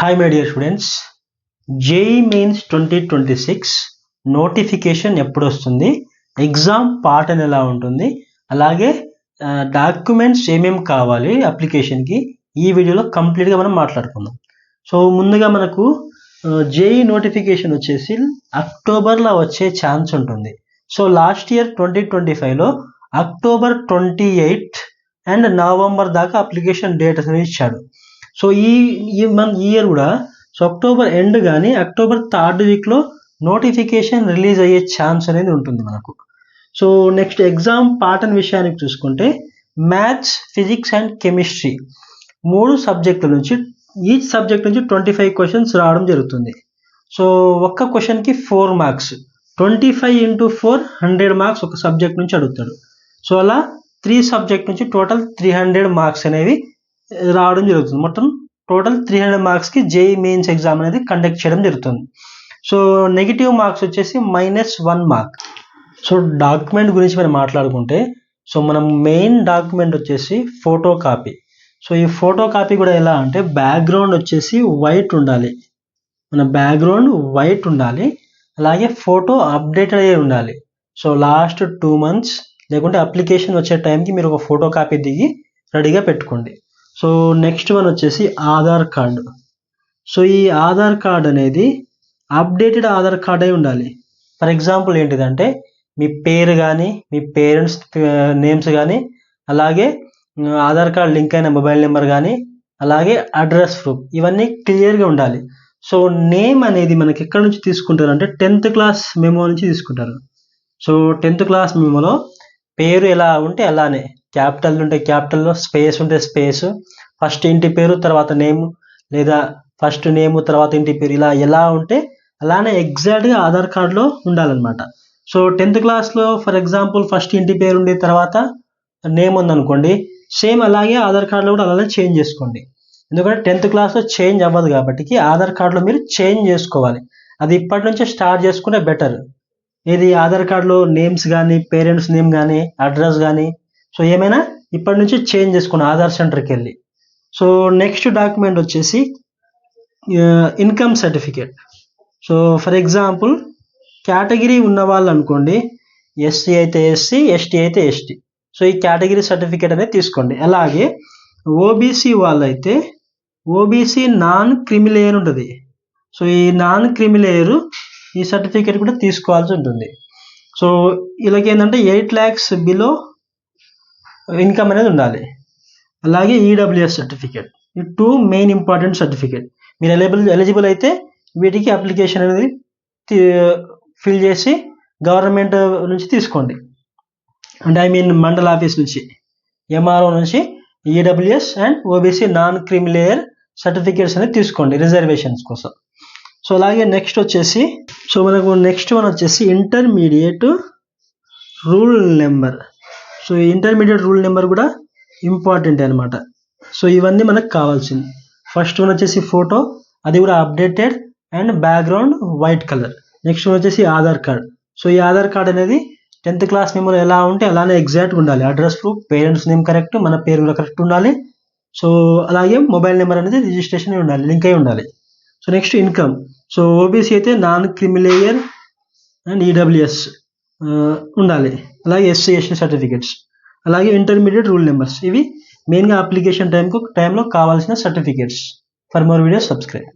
Hi my dear students JEE Mains twenty twenty six notification ఎప్పుడు వస్తుంది? Exam pattern ఎలా ఉంటుంది? అలాగే డాక్యుమెంట్స్ ఏమేమి కావాలి అప్లికేషన్కి ఈ వీడియోలో కంప్లీట్గా మనం మాట్లాడుకుందాం. సో ముందుగా మనకు జేఈ నోటిఫికేషన్ వచ్చేసి అక్టోబర్లో వచ్చే ఛాన్స్ ఉంటుంది. So last year twenty twenty ఫైవ్లో October twenty eight and November దాకా అప్లికేషన్ డేట్ అనేది ఇచ్చాడు. సో ఈ ఈ మన ఇయర్ కూడా సో అక్టోబర్ ఎండ్ కానీ అక్టోబర్ థర్డ్ వీక్లో నోటిఫికేషన్ రిలీజ్ అయ్యే ఛాన్స్ అనేది ఉంటుంది మనకు. సో నెక్స్ట్ ఎగ్జామ్ పాటర్న్ విషయానికి చూసుకుంటే మ్యాథ్స్ ఫిజిక్స్ అండ్ కెమిస్ట్రీ మూడు సబ్జెక్టుల నుంచి ఈచ్ సబ్జెక్ట్ నుంచి ట్వంటీ ఫైవ్ క్వశ్చన్స్ రావడం జరుగుతుంది. సో ఒక్క క్వశ్చన్కి four marks twenty five into four hundred marks ఒక సబ్జెక్ట్ నుంచి అడుగుతాడు. సో అలా త్రీ సబ్జెక్ట్ నుంచి టోటల్ త్రీ హండ్రెడ్ మార్క్స్ అనేవి రావడం జరుగుతుంది. మొత్తం టోటల్ త్రీ హండ్రెడ్ మార్క్స్కి జేఈ మెయిన్స్ ఎగ్జామ్ అనేది కండక్ట్ చేయడం జరుగుతుంది. సో నెగిటివ్ మార్క్స్ వచ్చేసి minus one mark so document గురించి మనం మాట్లాడుకుంటే సో మనం మెయిన్ డాక్యుమెంట్ వచ్చేసి ఫోటో కాపీ సో ఈ ఫోటో కాపీ కూడా ఎలా అంటే బ్యాక్గ్రౌండ్ వచ్చేసి వైట్ ఉండాలి. మన బ్యాక్గ్రౌండ్ వైట్ ఉండాలి. అలాగే ఫోటో అప్డేటెడ్ అయ్యి ఉండాలి. సో లాస్ట్ టూ మంత్స్ లేకుంటే అప్లికేషన్ వచ్చే టైంకి మీరు ఒక ఫోటో కాపీ దిగి రెడీగా పెట్టుకోండి. సో నెక్స్ట్ వన్ వచ్చేసి ఆధార్ కార్డు. సో ఈ ఆధార్ కార్డ్ అనేది అప్డేటెడ్ ఆధార్ కార్డ్ అయి ఉండాలి. ఫర్ ఎగ్జాంపుల్ ఏంటిదంటే మీ పేరు కానీ మీ పేరెంట్స్ నేమ్స్ కానీ అలాగే ఆధార్ కార్డ్ లింక్ అయిన మొబైల్ నెంబర్ కానీ అలాగే అడ్రస్ ప్రూఫ్ ఇవన్నీ క్లియర్గా ఉండాలి. సో నేమ్ అనేది మనకి ఎక్కడి నుంచి తీసుకుంటారు అంటే టెన్త్ క్లాస్ మెమో నుంచి తీసుకుంటారు. సో టెన్త్ క్లాస్ మెమోలో పేరు ఎలా ఉంటే అలానే. క్యాపిటల్ ఉంటే క్యాపిటల్లో స్పేస్ ఉంటే స్పేస్. ఫస్ట్ ఇంటి పేరు తర్వాత నేమ్ లేదా ఫస్ట్ నేమ్ తర్వాత ఇంటి పేరు. ఇలా ఎలా ఉంటే అలానే ఎగ్జాక్ట్గా ఆధార్ కార్డులో ఉండాలన్నమాట. సో టెన్త్ క్లాస్లో ఫర్ ఎగ్జాంపుల్ ఫస్ట్ ఇంటి పేరు ఉండి తర్వాత నేమ్ ఉందనుకోండి సేమ్ అలాగే ఆధార్ కార్డులో కూడా అలానే చేంజ్ చేసుకోండి. ఎందుకంటే టెన్త్ క్లాస్లో చేంజ్ అవ్వదు కాబట్టి ఆధార్ కార్డులో మీరు చేంజ్ చేసుకోవాలి. అది ఇప్పటి నుంచే స్టార్ట్ చేసుకుంటే బెటర్. ఇది ఆధార్ కార్డులో నేమ్స్ కానీ పేరెంట్స్ నేమ్ కానీ అడ్రస్ కానీ సో ఏమైనా ఇప్పటి నుంచి చేంజ్ చేసుకోండి ఆధార్ సెంటర్కి వెళ్ళి. సో నెక్స్ట్ డాక్యుమెంట్ వచ్చేసి income certificate. So for example category ఉన్న వాళ్ళు అనుకోండి ఎస్సీ అయితే ఎస్సీ ఎస్టీ అయితే ఎస్టీ. సో ఈ కేటగిరీ సర్టిఫికేట్ అనేది తీసుకోండి. అలాగే ఓబీసీ వాళ్ళైతే ఓబీసీ నాన్ క్రిమిలేయర్ ఉంటుంది. సో ఈ నాన్ క్రిమిలేయరు ఈ సర్టిఫికేట్ కూడా తీసుకోవాల్సి ఉంటుంది. సో ఇలాగ ఏంటంటే ఎయిట్ ల్యాక్స్ బిలో ఇన్కమ్ అనేది ఉండాలి. అలాగే ఈడబ్ల్యూఎస్ సర్టిఫికేట్ ఈ టూ మెయిన్ ఇంపార్టెంట్ సర్టిఫికేట్ మీరు ఎలిజిబుల్ ఎలిజిబుల్ అయితే వీటికి అప్లికేషన్ అనేది ఫిల్ చేసి గవర్నమెంట్ నుంచి తీసుకోండి. అంటే ఐ మీన్ మండల ఆఫీస్ నుంచి ఎంఆర్ఓ నుంచి EWS and OBC non creamy layer certificates అనేది తీసుకోండి రిజర్వేషన్స్ కోసం. సో అలాగే నెక్స్ట్ వచ్చేసి సో మనకు నెక్స్ట్ వన్ వచ్చేసి intermediate roll number so intermediate roll number కూడా ఇంపార్టెంట్ అనమాట సో ఇవన్నీ మనకు కావాల్సింది. ఫస్ట్ వన్ వచ్చేసి ఫోటో అది కూడా updated and background white colour next one వచ్చేసి ఆధార్ కార్డ్. సో ఈ ఆధార్ కార్డ్ అనేది టెన్త్ క్లాస్ మెమోలో ఎలా ఉంటే అలానే ఎగ్జాక్ట్గా ఉండాలి. Address proof parents name correct మన పేరు కూడా కరెక్ట్ ఉండాలి. సో అలాగే మొబైల్ నెంబర్ అనేది రిజిస్ట్రేషన్ ఉండాలి లింక్ అయి ఉండాలి. So next income so OBC అయితే non creamy layer and EWS ఉండాలి. అలాగే ఎస్సీ ఎస్టీ సర్టిఫికేట్స్ అలాగే ఇంటర్మీడియట్ రూల్ నెంబర్స్ ఇవి మెయిన్గా అప్లికేషన్ టైంకు టైంలో కావాల్సిన certificates for more video subscribe